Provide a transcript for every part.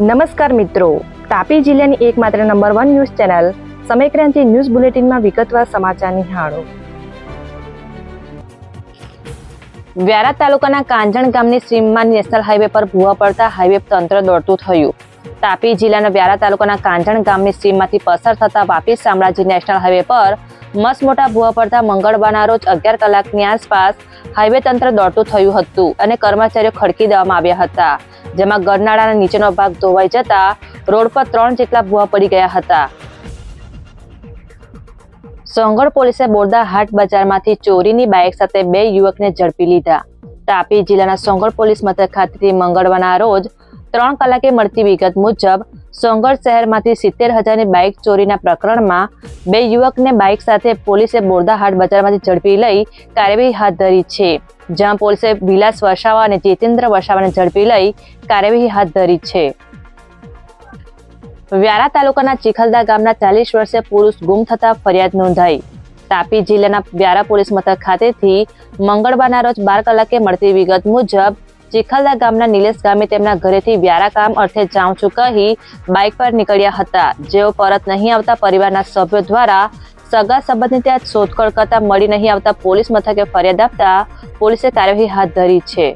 નમસ્કાર મિત્રો. તાપી જિલ્લાની એકમાત્ર number one news channel Samaykranti news બુલેટિનમાં વિગતવાર સમાચાર નિહાળો. વ્યારા તાલુકાના કાંજણ ગામની સીમમાં નેશનલ હાઈવે પર ભૂવા પડતા હાઈવે તંત્ર દોડતું થયું. તાપી જિલ્લાના વ્યારા તાલુકાના કાંજણ ગામની સીમમાંથી પસાર થતા વાપી શામળાજી નેશનલ હાઈવે પર મસ્ત મોટા ભૂવા પડતા મંગળવારના રોજ અગિયાર કલાકની આસપાસ હાઈવે તંત્ર દોડતું થયું હતું અને કર્મચારીઓ ખડકી દેવામાં આવ્યા હતા. જેમાં ગરનાળાના નીચેનો ભાગ ધોવાઈ જતા રોડ પર ત્રણ જેટલા ભૂવા પડી ગયા હતા. સોંગળ પોલીસે બોરદા હાટ બજારમાંથી ચોરીની બાઇક સાથે બે યુવકને ઝડપી લીધા. તાપી જિલ્લાના સોંગળ પોલીસ મથક ખાતેથી મંગળવારના રોજ ત્રણ કલાકે મળતી વિગત મુજબ સોંગઢ શહેરમાંથી સિત્તેર હજારની બાઇક ચોરીના પ્રકરણમાં બે યુવકને બાઇક સાથે પોલીસે બોરદાહાટ બજારમાંથી ઝડપી લઈ કાર્યવાહી હાથ ધરી છે, જ્યાં પોલીસે વિલાસ વસાવા અને જીતેન્દ્ર વસાવાને ઝડપી લઈ કાર્યવાહી હાથ ધરી છે. વ્યારા તાલુકાના ચીખલદા ગામના ચાલીસ વર્ષે પુરુષ ગુમ થતા ફરિયાદ નોંધાઈ. તાપી જિલ્લાના વ્યારા પોલીસ મથક ખાતેથી મંગળવારના રોજ બાર કલાકે મળતી વિગત મુજબ ચીખલદા ગામના નિલેશ ગામે તેમના ઘરેથી વ્યારા કામ અર્થે જાઉં છું કહી બાઇક પર નીકળ્યા હતા. જેઓ પરત નહીં આવતા પરિવારના સભ્યો દ્વારા સગા સંબંધની ત્યાં શોધખોળ કરતા મળી નહીં આવતા પોલીસ મથકે ફરિયાદ આપતા પોલીસે કાર્યવાહી હાથ ધરી છે.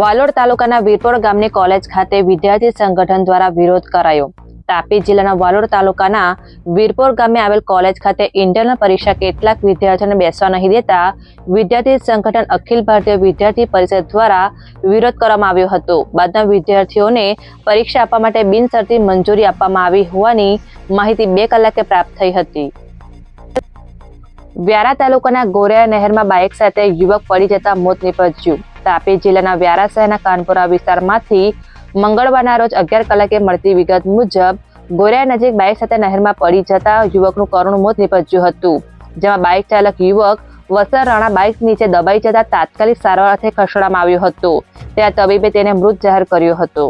વાલોડ તાલુકાના વીરપોર ગામની કોલેજ ખાતે વિદ્યાર્થી સંગઠન દ્વારા વિરોધ કરાયો. તાપી જિલ્લાના વાલોડ તાલુકાના વીરપોર ગામે આવેલ કોલેજ ખાતે ઇન્ટરનલ પરીક્ષા કેટલાક વિદ્યાર્થીઓને બેસવા નહીં દેતા વિદ્યાર્થી સંગઠન અખિલ ભારતીય વિદ્યાર્થી પરિષદ દ્વારા વિરોધ કરવામાં આવ્યો હતો. બાદમાં વિદ્યાર્થીઓને પરીક્ષા આપવા માટે બિનશરતી મંજૂરી આપવામાં આવી હોવાની માહિતી બે કલાકે પ્રાપ્ત થઈ હતી. વ્યારા તાલુકાના ગોરિયા નહેરમાં બાઇક સાથે યુવક પડી જતા મોત નીપજ્યું. તાપી જિલ્લાના વ્યારા શહેરના કાનપુરા વિસ્તારમાંથી મંગળવારના રોજ અગિયાર કલાકે મળતી વિગત મુજબ ગોરિયા નજીક બાઇક સાથે નહેરમાં પડી જતા યુવકનું કરુણ મોત નીપજ્યું હતું, જેમાં બાઇક ચાલક યુવક વસર રાણા બાઇક નીચે દબાઈ જતા તાત્કાલિક સારવાર અર્થે ખસેડવામાં આવ્યો હતો. ત્યાં તબીબે તેને મૃત જાહેર કર્યો હતો.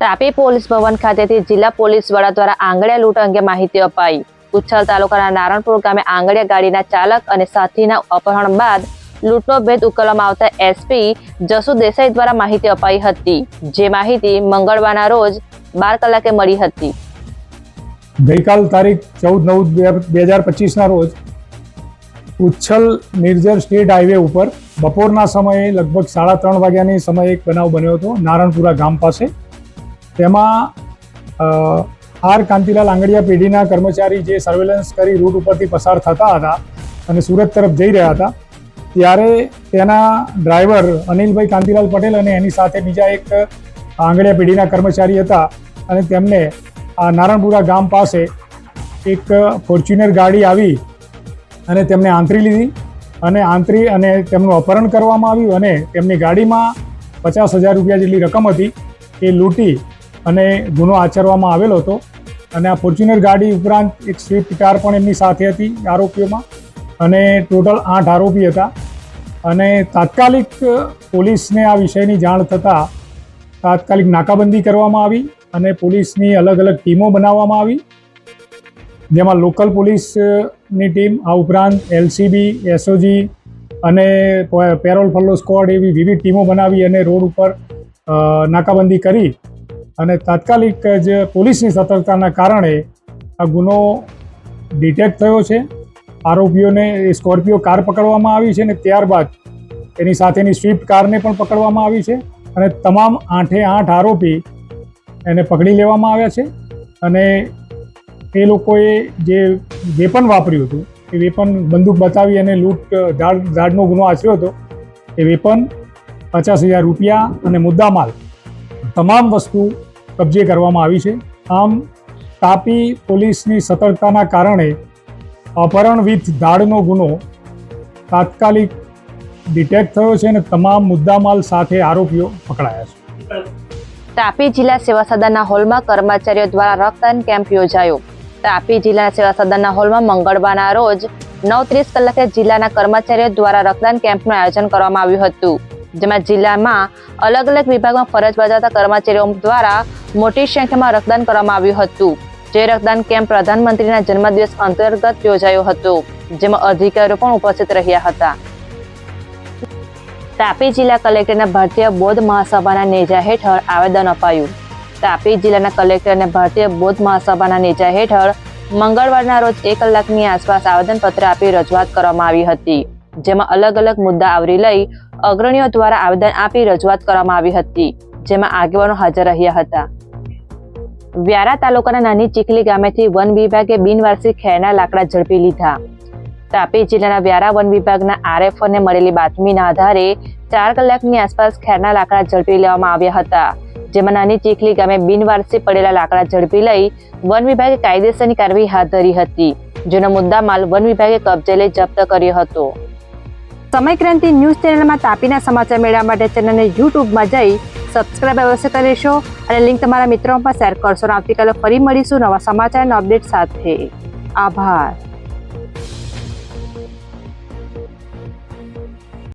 તાપી પોલીસ ભવન ખાતેથી જિલ્લા પોલીસ વડા દ્વારા આંગળિયા લૂંટ અંગે માહિતી અપાઈ. ઉચ્છલ તાલુકાના નારણપુર ગામે આંગળિયા ગાડીના ચાલક અને સાથીના અપહરણ બાદ લૂંટનો ભેદ ઉકેલવામાં આવતા એસપી જસુ દેસાઈ દ્વારા માહિતી અપાઈ હતી, જે માહિતી મંગળવારના રોજ બાર કલાકે મળી હતી. ગઈકાલ તારીખ ચૌદ નવ બે હજાર પચીસના રોજ ઉચ્છલ નિર્જર સ્ટેટ હાઈવે ઉપર બપોરના સમયે લગભગ સાડા ત્રણ વાગ્યાની સમયે એક બનાવ બન્યો હતો, નારણપુરા ગામ પાસે. તેમાં આર કાંતિલાલ આંગડિયા પેઢીના કર્મચારી જે સર્વેલન્સ કરી રૂટ ઉપરથી પસાર થતા હતા અને સુરત તરફ જઈ રહ્યા હતા ત્યારે તેના ડ્રાઈવર અનિલભાઈ કાંતિલાલ પટેલ અને એની સાથે બીજા એક આંગળીયા પેઢીના કર્મચારી હતા અને તેમને આ નારણપુરા ગામ પાસે એક ફોર્ચ્યુનર ગાડી આવી અને તેમને આંતરી લીધી અને આંતરી અને તેમનું અપહરણ કરવામાં આવ્યું અને તેમની ગાડીમાં પચાસ હજાર રૂપિયા જેટલી રકમ હતી એ લૂંટી અને ગુનો આચરવામાં આવેલો હતો. અને આ ફોર્ચ્યુનર ગાડી ઉપરાંત એક સ્વિફ્ટ કાર પણ એમની સાથે હતી આરોપીઓમાં. અને ટોટલ આઠ આરોપી હતા. અને તાત્કાલિક પોલીસને આ વિષયની જાણ થતાં તાત્કાલિક નાકાબંધી કરવામાં આવી અને પોલીસની અલગ અલગ ટીમો બનાવવામાં આવી. જેમાં લોકલ પોલીસની ટીમ, આ ઉપરાંત એલસીબી, એસઓજી અને પેરોલ ફલ્લો સ્ક્વોડ એવી વિવિધ ટીમો બનાવી અને રોડ ઉપર નાકાબંધી કરી અને તાત્કાલિક જ પોલીસની સતર્કતાના કારણે આ ગુનો ડિટેક્ટ થયો છે. આરોપીઓને સ્કોર્પિયો કાર પકડવામાં આવી છે અને ત્યારબાદ એની સાથેની સ્વિફ્ટ કારને પણ પકડવામાં આવી છે અને તમામ આઠે આઠ આરોપી એને પકડી લેવામાં આવ્યા છે. અને એ લોકોએ જે વેપન વાપર્યું હતું, એ વેપન બંદૂક બતાવી અને લૂંટ, ઝાડ, ઝાડનો ગુનો આચર્યો હતો, એ વેપન પચાસ હજાર રૂપિયા અને મુદ્દામાલ તમામ વસ્તુ કબજે કરવામાં આવી છે. આમ તાપી પોલીસની સતર્કતાના કારણે અપહરણ વિથ દાળનો ગુનો તાત્કાલિક ડિટેક્ટ થયો છે અને તમામ મુદ્દામાલ સાથે આરોપીઓ પકડાયા છે. તાપી જિલ્લા સેવા સદનના હોલમાં કર્મચારીઓ દ્વારા રક્તદાન કેમ્પ યોજાયો. તાપી જિલ્લા સેવા સદનના હોલમાં મંગળવારના રોજ નવ ત્રીસ કલાકે જિલ્લાના કર્મચારીઓ દ્વારા રક્તદાન કેમ્પનું આયોજન કરવામાં આવ્યું હતું, જેમાં જિલ્લામાં અલગ અલગ વિભાગમાં ફરજ બજાવતા કર્મચારીઓ દ્વારા મોટી સંખ્યામાં રક્તદાન કરવામાં આવ્યું હતું. જે રક્તદાન કેમ્પ પ્રધાનમંત્રીના જન્મદિવસ અંતર્ગત યોજાયો હતો, જેમાં અધિકારીઓ પણ ઉપસ્થિત રહ્યા હતા. તાપી જિલ્લા કલેક્ટરના ભારતીય બૌદ્ધ મહાસભાના નેજા હેઠળ આવેદન અપાયું. તાપી જિલ્લાના કલેક્ટરને ભારતીય બૌદ્ધ મહાસભાના નેજા હેઠળ મંગળવારના રોજ એક કલાકની આસપાસ આવેદનપત્ર આપી રજૂઆત કરવામાં આવી હતી, જેમાં અલગ અલગ મુદ્દા આવરી લઈ અગ્રણીઓ દ્વારા આવેદન આપી રજૂઆત કરવામાં આવી હતી, જેમાં આગેવાનો હાજર રહ્યા હતા. વ્યારા તાલુકાના નાની ચીખલી ગામેથી વન વિભાગે બિનવારસી ખેરના લાકડા ઝડપી લીધા. તાપી જિલ્લાના વ્યારા વન વિભાગના આરએફઓને મળેલી બાતમીના આધારે ચાર કલાકની આસપાસ ખેરના લાકડા ઝડપી લેવામાં આવ્યા હતા. જેમાં નાની ચીખલી ગામે બિનવારસી પડેલા લાકડા ઝડપી લઈ વન વિભાગે કાયદેસરની કાર્યવાહી હાથ ધરી હતી, જેનો મુદ્દામાલ વન વિભાગે કબજે લઈ જપ્ત કર્યો હતો. સમયક્રાંતિ ન્યૂઝ ચેનલમાં તાપીના સમાચાર મેળવવા માટે ચેનલને યુટ્યુબમાં જઈ સબસ્ક્રાઇબ અવશ્ય કરી લેશો અને લિંક તમારા મિત્રો પણ શેર કરશો આવતીકાલે ફરી મળીશું નવા સમાચાર અને અપડેટ સાથે. આભાર.